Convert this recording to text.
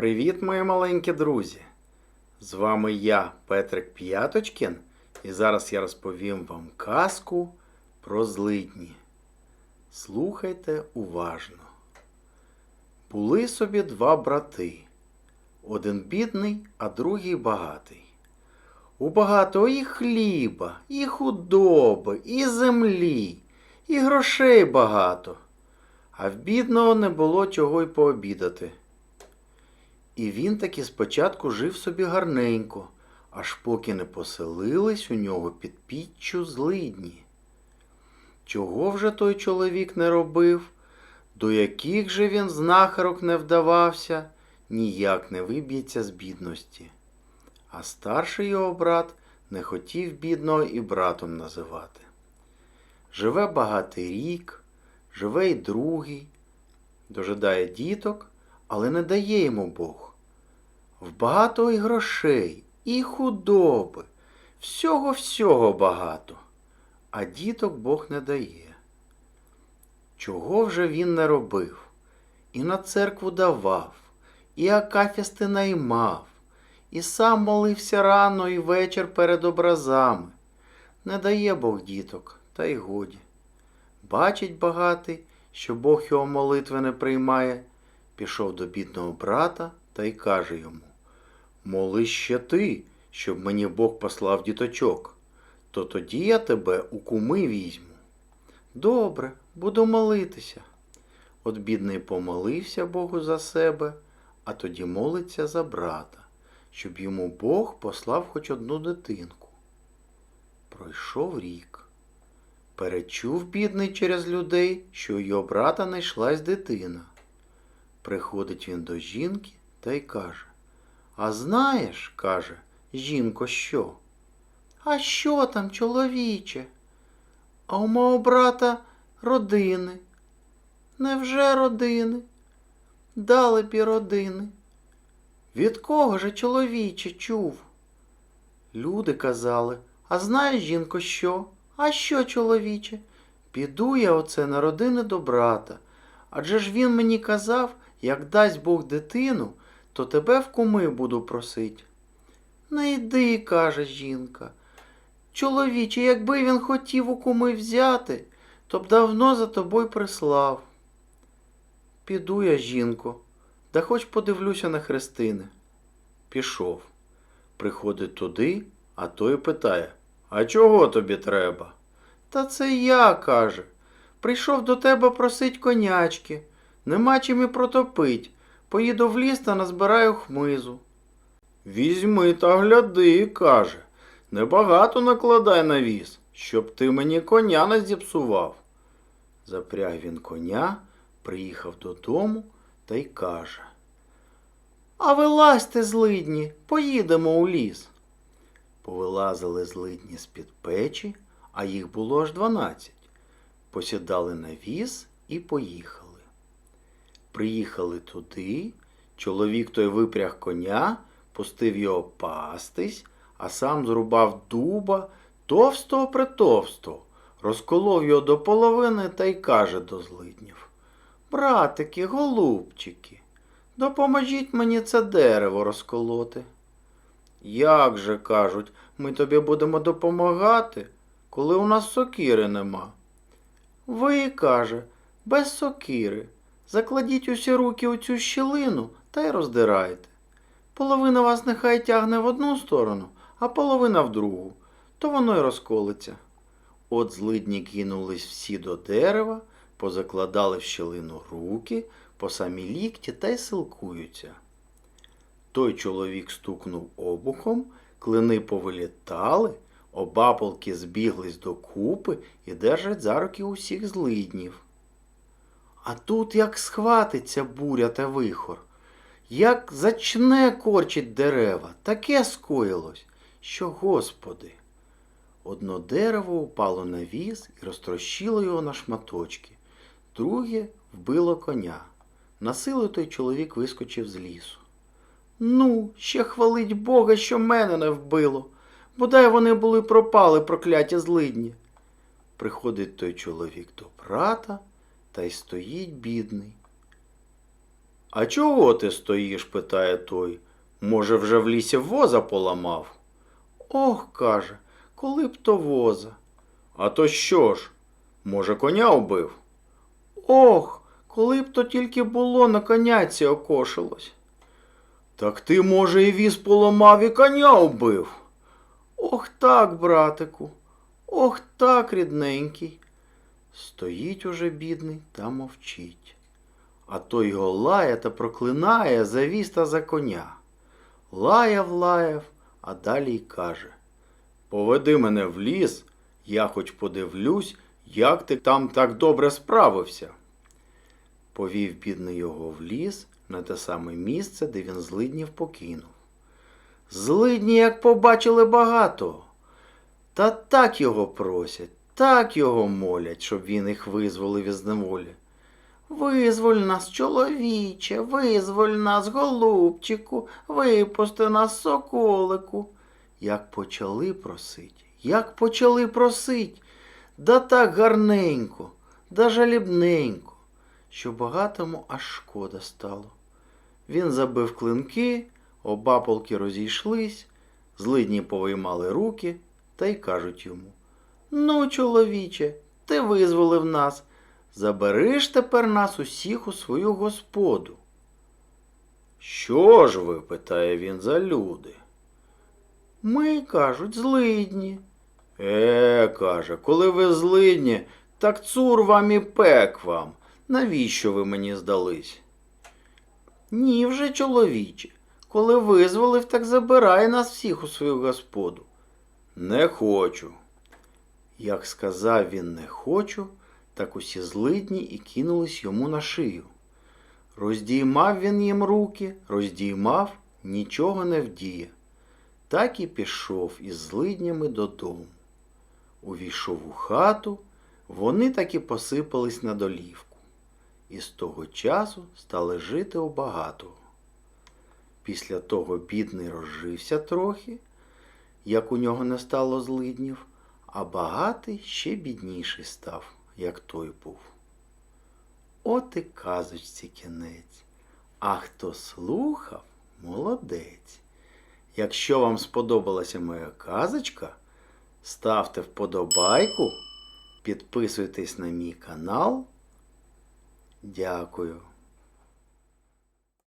Привіт, мої маленькі друзі! З вами я, Петрик П'яточкін, і зараз я розповім вам казку про злидні. Слухайте уважно. Були собі два брати. Один бідний, а другий багатий. У багатого і хліба, і худоби, і землі, і грошей багато, а в бідного не було чого й пообідати. І він таки спочатку жив собі гарненько, аж поки не поселились у нього під піччю злидні. Чого вже той чоловік не робив, до яких же він знахарок не вдавався, ніяк не виб'ється з бідності. А старший його брат не хотів бідного і братом називати. Живе багатий рік, живе й другий, дожидає діток, але не дає йому Бог. В багато і грошей, і худоби, всього-всього багато, а діток Бог не дає. Чого вже він не робив? І на церкву давав, і акафісти наймав, і сам молився рано і вечір перед образами. Не дає Бог діток, та й годі. Бачить багатий, що Бог його молитви не приймає, пішов до бідного брата та й каже йому Моли ще ти, щоб мені Бог послав діточок, то тоді я тебе у куми візьму. Добре, буду молитися. От бідний помолився Богу за себе, а тоді молиться за брата, щоб йому Бог послав хоч одну дитинку. Пройшов рік. Перечув бідний через людей, що у його брата знайшлась дитина. Приходить він до жінки та й каже А знаєш, каже, жінко, що? А що там, чоловіче? А у мого брата родини. Невже родини? Дали б і родини. Від кого же, чоловіче, чув? Люди казали, а знаєш, жінко, що? А що, чоловіче? Піду я оце на родини до брата. Адже ж він мені казав, як дасть Бог дитину, то тебе в куми буду просить. Не йди, каже жінка. Чоловіче, якби він хотів у куми взяти, то б давно за тобою прислав. Піду я, жінко, да хоч подивлюся на хрестини. Пішов. Приходить туди, а той питає А чого тобі треба? Та це я, каже. Прийшов до тебе просить конячки. Нема чим і протопить. Поїду в ліс та назбираю хмизу. Візьми та гляди, каже. Небагато накладай на віз, щоб ти мені коня не зіпсував. Запряг він коня, приїхав додому та й каже. А вилазьте, злидні, поїдемо у ліс. Повилазили злидні з-під печі, а їх було аж дванадцять. Посідали на віз і поїхали. Приїхали туди, чоловік той випряг коня, пустив його пастись, а сам зрубав дуба товстого притовстого, розколов його до половини та й каже до злиднів. Братики, голубчики, допоможіть мені це дерево розколоти. Як же, кажуть, ми тобі будемо допомагати, коли у нас сокири нема? Ви, каже, без сокири. Закладіть усі руки у цю щілину та й роздирайте. Половина вас нехай тягне в одну сторону, а половина в другу, то воно й розколиться. От злидні кинулись всі до дерева, позакладали в щілину руки, по самі лікті та й силкуються. Той чоловік стукнув обухом, клини повилітали, обапалки збіглись докупи і держать за руки усіх злиднів. А тут як схватиться буря та вихор, як зачне корчить дерева, таке скоїлось, що, господи. Одно дерево упало на віз і розтрощило його на шматочки, друге вбило коня. На силу той чоловік вискочив з лісу. Ну, ще хвалить Бога, що мене не вбило. Бодай вони були пропали, прокляті злидні. Приходить той чоловік до брата та й стоїть бідний. А чого ти стоїш? питає той. Може, вже в лісі воза поламав? Ох, каже, коли б то воза. А то що ж? Може, коня убив? Ох, коли б то тільки було на коняці окошилось. Так ти, може, і віз поламав і коня убив. Ох так, братику, ох так, рідненький. Стоїть уже бідний та мовчить. А той його лає та проклинає за віз за коня. Лаяв, лаяв, а далі й каже Поведи мене в ліс, я хоч подивлюсь, як ти там так добре справився. Повів бідний його в ліс на те саме місце, де він злиднів покинув. Злидні, як побачили багато, та так його просять, так його молять, щоб він їх визволив із неволі. Визволь нас, чоловіче, визволь нас, голубчику, випусти нас, соколику. Як почали просить, як почали просить, да так гарненько, да жалібненько, що багатому аж шкода стало. Він забив клинки, оба полки розійшлись, злидні повиймали руки та й кажуть йому Ну, чоловіче, ти визволив нас. Забери ж тепер нас усіх у свою господу. Що ж ви? питає він за люди. Ми, кажуть, злидні. Е, каже, коли ви злидні, так цур вам і пек вам. Навіщо ви мені здались? Ні, вже, чоловіче. Коли визволив, так забирай нас всіх у свою господу. Не хочу. Як сказав він не хочу, так усі злидні і кинулись йому на шию. Роздіймав він їм руки, роздіймав, нічого не вдіє. Так і пішов із злиднями додому. Увійшов у хату, вони таки посипались на долівку. І з того часу стали жити у багатого. Після того бідний розжився трохи, як у нього не стало злиднів, а багатий ще бідніший став, як той був. От і казочці кінець. А хто слухав, молодець. Якщо вам сподобалася моя казочка, ставте вподобайку, підписуйтесь на мій канал. Дякую.